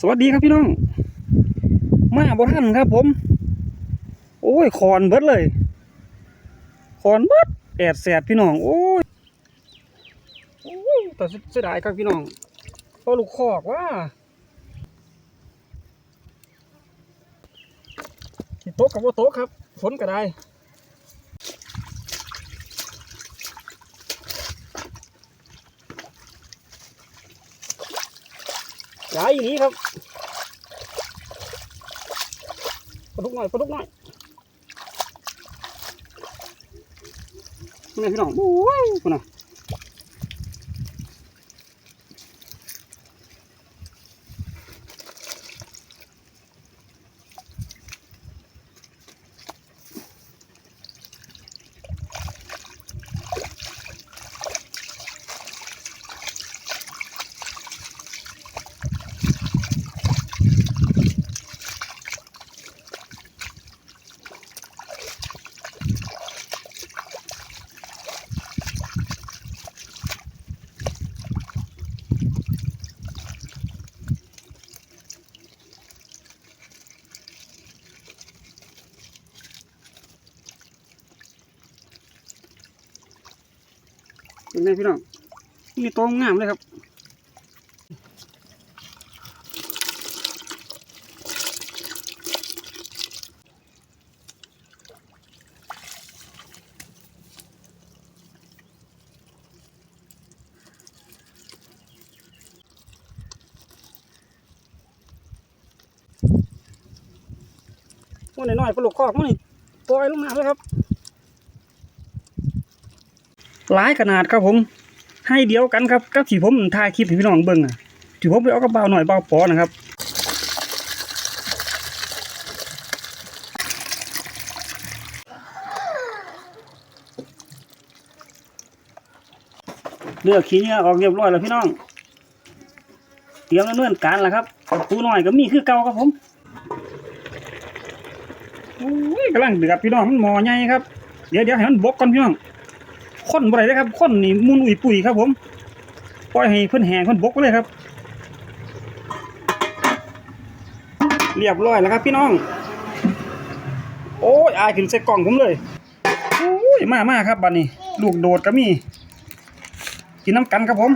สวัสดีครับพี่น้อง มาบ่ทันครับผม โอ้ยคอนเบิดเลยคอนเบิดแอดแสดพี่น้อง โอ้ยโอ้ยแต่เสียดายครับพี่น้องเพอลูกคอกว่าที่โต๊ะกับว่าโต๊ะครับฝนก็ได้ หลายอย่างนี้ครับปลาดุกหน่อยปลาดุกหน่อยนี่พี่น้องโอ้ยคุณน่ะ เป็นไงพี่น้องนี่ตัวงามเลยครับมันน้อยๆปลาลูกคอกมันนี่ปล่อยลงน้ำเลยครับ หลายขนาดครับผม ให้เดียวกันครับกับที่ผมถ่ายคลิปให้พี่น้องเบิ่งอะที่ผมไปเอากระเบาหน่อยเบาปอนะครับเลือกขี้เหงื่อออกเรียบร้อยแล้วพี่น้อง เตรียมดำเนินการแล้วครับปูหน่อยก็มีคือเก่าครับผมโอ้ยกำลังเดือดพี่น้องมันหมอใหญ่ครับ เดี๋ยวเดี๋ยวให้มันบกก่อนพี่น้อง ข้นบ่ไรนะครับข้นนี่มุนอุ่ยปุ๋ยครับ ผมปล่อยให้เพื่อนแหงเพิ่นบกเลยครับ เรียบร้อยแล้วครับ พี่น้อง โอ้ยอายขึ้นใส่กล่องผมเลยโอ้ยมากมากครับบัดนี้ ลูกโดดก็มีกินน้ำกันครับผม